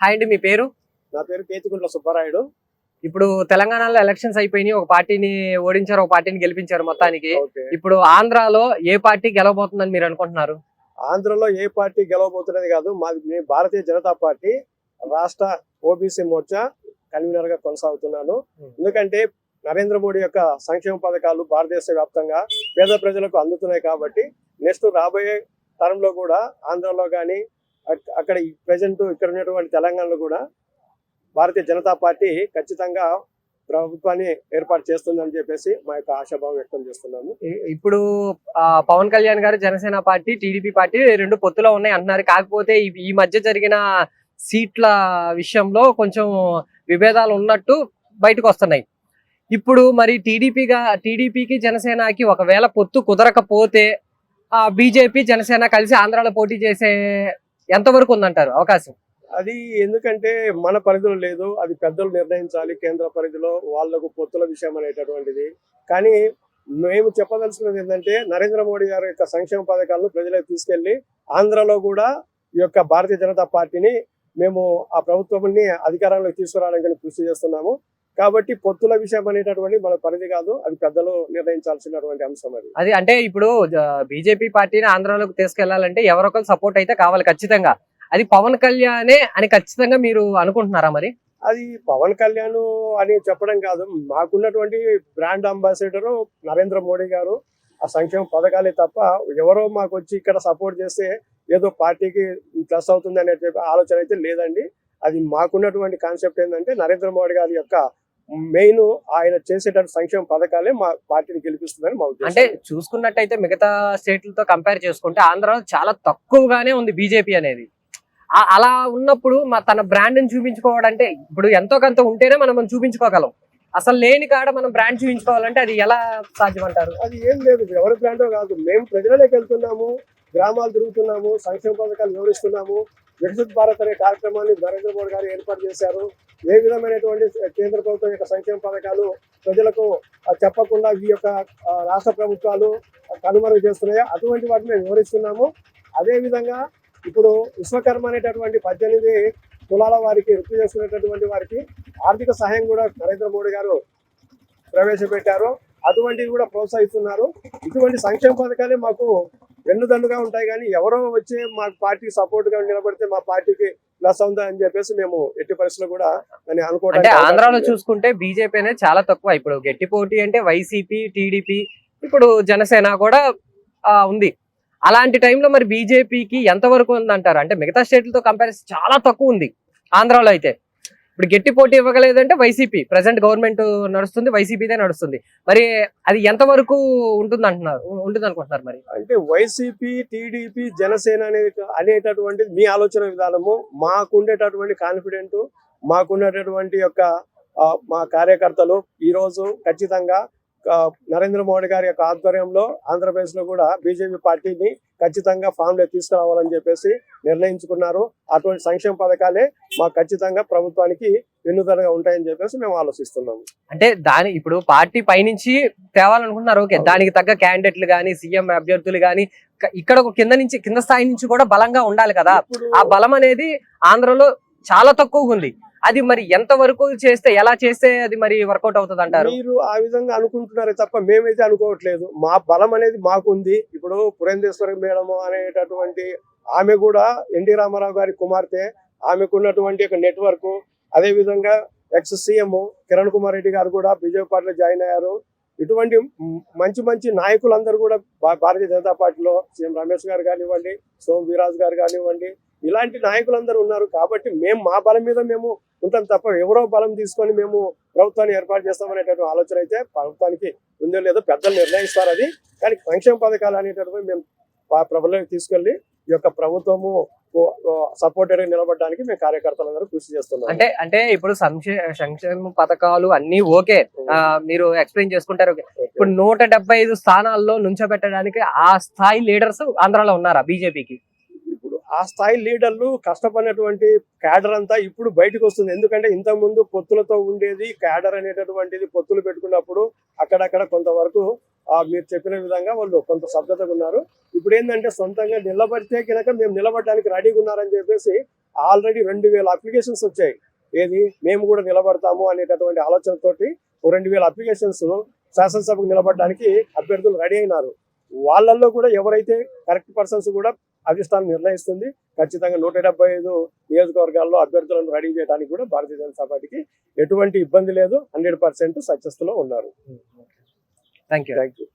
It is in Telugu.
హాయ్ అండి మీ పేరు? నా పేరు కేతికుంట్ల సుబ్బారాయుడు. ఇప్పుడు తెలంగాణలో ఎలక్షన్స్ అయిపోయినాయి ఒక పార్టీని ఓడించారు ఒక పార్టీని గెలిపించారు మొత్తానికి. ఇప్పుడు ఆంధ్రాలో ఏ పార్టీ గెలవబోతుందని మీరు అనుకుంటున్నారు? ఆంధ్రలో ఏ పార్టీ గెలవబోతున్నది కాదు మాది భారతీయ జనతా పార్టీ రాష్ట్ర ఓబీసీ మోర్చా కన్వీనర్గా కొనసాగుతున్నాను. ఎందుకంటే నరేంద్ర మోడీ యొక్క సంక్షేమ పథకాలు భారతదేశ వ్యాప్తంగా పేద ప్రజలకు అందుతున్నాయి కాబట్టి నెక్స్ట్ రాబోయే తరంలో కూడా ఆంధ్రలో కానీ అక్కడ ప్రజెంట్ ఇక్కడ ఉన్నటువంటి తెలంగాణలో కూడా భారతీయ జనతా పార్టీ ఖచ్చితంగా ప్రభుత్వాన్ని ఏర్పాటు చేస్తుందని చెప్పేసి మా యొక్క ఆశాభావం వ్యక్తం చేస్తున్నాము. ఇప్పుడు ఆ, పవన్ కళ్యాణ్ గారు జనసేన పార్టీ టీడీపీ పార్టీ రెండు పొత్తులో ఉన్నాయి అంటున్నారు కాకపోతే ఈ- ఈ మధ్య జరిగిన సీట్ల విషయంలో కొంచెం విభేదాలు ఉన్నట్టు బయటకు వస్తున్నాయి. ఇప్పుడు మరి టీడీపీగా టీడీపీకి జనసేనకి ఒకవేళ పొత్తు కుదరకపోతే ఆ బీజేపీ జనసేన కలిసి ఆంధ్రాలో పోటీ చేసే ఎంతవరకు ఉందంటారు అవకాశం? అది ఎందుకంటే మన పరిధిలో లేదు అది పెద్దలు నిర్ణయించాలి కేంద్ర పరిధిలో వాళ్ళకు పొత్తుల విషయం అనేటటువంటిది. కానీ మేము చెప్పదలుచుకున్నది ఏంటంటే నరేంద్ర మోడీ గారి యొక్క సంక్షేమ పథకాలను ప్రజలకు తీసుకెళ్ళి ఆంధ్రలో కూడా ఈ యొక్క భారతీయ జనతా పార్టీని మేము ఆ ప్రభుత్వాన్ని అధికారంలోకి తీసుకురావడానికి కృషి చేస్తున్నాము. కాబట్టి పొత్తుల విషయం అనేటటువంటి మన పరిధి కాదు అది పెద్దలు నిర్ణయించాల్సినటువంటి అంశం అది. అది అంటే ఇప్పుడు బీజేపీ పార్టీని ఆంధ్రాలోకి తీసుకెళ్ళాలంటే ఎవరొకరు సపోర్ట్ అయితే కావాలి ఖచ్చితంగా. అది పవన్ కళ్యాణే అని ఖచ్చితంగా మీరు అనుకుంటున్నారా మరి? అది పవన్ కళ్యాణ్ అని చెప్పడం కాదు మాకున్నటువంటి బ్రాండ్ అంబాసిడర్ నరేంద్ర మోడీ గారు ఆ సంక్షేమ పథకాలే తప్ప ఎవరో మాకు వచ్చి ఇక్కడ సపోర్ట్ చేస్తే ఏదో పార్టీకి ప్లస్ అవుతుంది అనే ఆలోచన అయితే లేదండి. అది మాకున్నటువంటి కాన్సెప్ట్ ఏంటంటే నరేంద్ర మోడీ గారి యొక్క మెయిన్ ఆయన చేసేటటువంటి సంక్షేమ పథకాలే మా పార్టీని గెలిపిస్తుందని మా అంటే ఉద్దేశం చూసుకున్నట్టయితే మిగతా స్టేట్లతో కంపేర్ చేసుకుంటే ఆంధ్రాలో చాలా తక్కువగానే ఉంది బీజేపీ అనేది. అలా ఉన్నప్పుడు మా తన బ్రాండ్ని చూపించుకోవడం అంటే ఇప్పుడు ఎంతో కొంత ఉంటేనే మనం మనం చూపించుకోగలం. అసలు లేని కాడ మనం బ్రాండ్ చూపించుకోవాలంటే అది ఎలా సాధ్యం అంటారు అది ఏం లేదు ఎవరి బ్రాండో కాదు. మేము ప్రజలలోకి వెళ్తున్నాము. గ్రామాలు తిరుగుతున్నాము సంక్షేమ పథకాలు వివరిస్తున్నాము వికసిత్ భారత్ అనే కార్యక్రమాన్ని నరేంద్ర మోడీ గారు ఏర్పాటు చేశారు. ఏ విధమైనటువంటి కేంద్ర ప్రభుత్వం యొక్క సంక్షేమ పథకాలు ప్రజలకు చెప్పకుండా ఈ యొక్క రాష్ట్ర ప్రభుత్వాలు కనుమరుగు చేస్తున్నాయో? అటువంటి వాటిని మేము వివరిస్తున్నాము. అదేవిధంగా ఇప్పుడు విశ్వకర్మ అనేటటువంటి పద్దెనిమిది కులాల వారికి వృత్తి చేసుకునేటటువంటి వారికి ఆర్థిక సహాయం కూడా నరేంద్ర మోడీ గారు ప్రవేశపెట్టారు. అటువంటివి కూడా ప్రోత్సహిస్తున్నారు. ఇటువంటి సంక్షేమ పథకాలే మాకు వెన్నుదండుగా ఉంటాయి కానీ ఎవరో వచ్చి మా పార్టీకి సపోర్ట్గా నిలబడితే మా పార్టీకి ప్లస్ అవుతుందా అని చెప్పేసి మేము ఎట్టి పరిస్థితుల్లో కూడా అని అంటే అనుకోవడానికి ఆంధ్రాలో. చూసుకుంటే బీజేపీ అనేది చాలా తక్కువ. ఇప్పుడు గట్టి పోటీ అంటే వైసీపీ టీడీపీ ఇప్పుడు జనసేన కూడా ఉంది. అలాంటి టైంలో మరి బీజేపీకి ఎంతవరకు ఉందంటారు? అంటే మిగతా స్టేట్లతో కంపారిజన్ చాలా తక్కువ ఉంది. ఆంధ్రాలో అయితే. ఇప్పుడు గట్టి పోటీ ఇవ్వగలేదంటే వైసీపీ. ప్రజెంట్ గవర్నమెంట్ నడుస్తుంది వైసీపీదే నడుస్తుంది. మరి అది ఎంతవరకు ఉంటుంది అంటున్నారు ఉంటుంది అనుకుంటున్నారు మరి? అంటే వైసీపీ టీడీపీ జనసేన అనేది అనేటటువంటి మీ ఆలోచన విధానము మాకుండేటటువంటి కాన్ఫిడెంట్ మాకున్నటువంటి యొక్క మా కార్యకర్తలు ఈ రోజు ఖచ్చితంగా నరేంద్ర మోడీ గారి యొక్క ఆధ్వర్యంలో ఆంధ్రప్రదేశ్లో కూడా బీజేపీ పార్టీని ఖచ్చితంగా ఫామ్లో తీసుకురావాలని చెప్పేసి నిర్ణయించుకున్నారు. అటువంటి సంక్షేమ పథకాలే మాకు ఖచ్చితంగా ప్రభుత్వానికి వెన్నుదనగా ఉంటాయని చెప్పేసి మేము ఆలోచిస్తున్నాము. అంటే దాని ఇప్పుడు పార్టీ పైనుంచి తేవాలనుకుంటున్నారు. ఓకే. దానికి తగ్గ క్యాండిడేట్లు కానీ సీఎం అభ్యర్థులు కానీ ఇక్కడ ఒక కింద నుంచి కింద స్థాయి నుంచి కూడా బలంగా ఉండాలి కదా. ఆ బలం అనేది ఆంధ్రలో చాలా తక్కువగా ఉంది. అది మరి ఎంత వరకు చేస్తే ఎలా చేస్తే అది మరి వర్కౌట్ అవుతుంది అంటారు? మీరు ఆ విధంగా అనుకుంటున్నారే తప్ప మేమైతే అనుకోవట్లేదు. మా బలం అనేది మాకుంది. ఇప్పుడు పురేందేశ్వరి మేడం అనేటటువంటి ఆమె కూడా ఎన్టీ రామారావు గారి కుమార్తె. ఆమెకున్నటువంటి ఒక నెట్వర్క్ అదే విధంగా ఎక్స్ సీఎం కిరణ్ కుమార్ రెడ్డి గారు కూడా బీజేపీ పార్టీలో జాయిన్ అయ్యారు. ఇటువంటి మంచి మంచి నాయకులందరూ కూడా భారతీయ జనతా పార్టీలో సీఎం రమేష్ గారు కానివ్వండి సోమ్ వీరాజ్ గారు కానివ్వండి ఇలాంటి నాయకులందరూ ఉన్నారు కాబట్టి మేము మా బలం మీద మేము ఉంటాం తప్ప ఎవరో బలం తీసుకొని మేము ప్రభుత్వాన్ని ఏర్పాటు చేస్తామనేటటువంటి ఆలోచన అయితే ప్రభుత్వానికి ఉందో లేదో పెద్దలు నిర్ణయిస్తారు అది. కానీ సంక్షేమ పథకాలు అనేటటువంటి మేము ప్రభుత్వానికి తీసుకెళ్ళి ఈ యొక్క ప్రభుత్వము సపోర్టెడ్గా నిలబడడానికి మేము కార్యకర్తలందరూ కృషి చేస్తున్నాం అంటే అంటే ఇప్పుడు సంక్షే సంక్షేమ పథకాలు అన్ని ఓకే. మీరు ఎక్స్ప్లెయిన్ చేసుకుంటారు. ఇప్పుడు నూట స్థానాల్లో నుంచోబెట్టడానికి ఆ స్థాయి లీడర్స్ ఆంధ్రాలో ఉన్నారా బీజేపీకి? ఆ స్థాయి లీడర్లు కష్టపడినటువంటి క్యాడర్ అంతా ఇప్పుడు బయటకు వస్తుంది. ఎందుకంటే ఇంతకుముందు పొత్తులతో ఉండేది క్యాడర్ అనేటటువంటిది పొత్తులు పెట్టుకున్నప్పుడు అక్కడక్కడ కొంతవరకు మీరు చెప్పిన విధంగా వాళ్ళు కొంత సభ్యతగా ఉన్నారు. ఇప్పుడు ఏంటంటే సొంతంగా నిలబడితే కనుక మేము నిలబడడానికి రెడీగా ఉన్నారని చెప్పేసి ఆల్రెడీ రెండు వేల అప్లికేషన్స్ వచ్చాయి. ఏది? మేము కూడా నిలబడతాము అనేటటువంటి ఆలోచనతోటి ఓ రెండు వేల అప్లికేషన్స్ శాసనసభకు నిలబడడానికి అభ్యర్థులు రెడీ అయినారు. వాళ్ళల్లో కూడా ఎవరైతే కరెక్ట్ పర్సన్స్ కూడా అధిష్టానం నిర్ణయిస్తుంది. ఖచ్చితంగా నూట డెబ్బై ఐదు నియోజకవర్గాల్లో అభ్యర్థులను రెడీ చేయడానికి కూడా భారతీయ జనతా పార్టీకి ఎటువంటి ఇబ్బంది లేదు. హండ్రెడ్ పర్సెంట్ సక్సెస్లో ఉన్నారు. Thank you thank you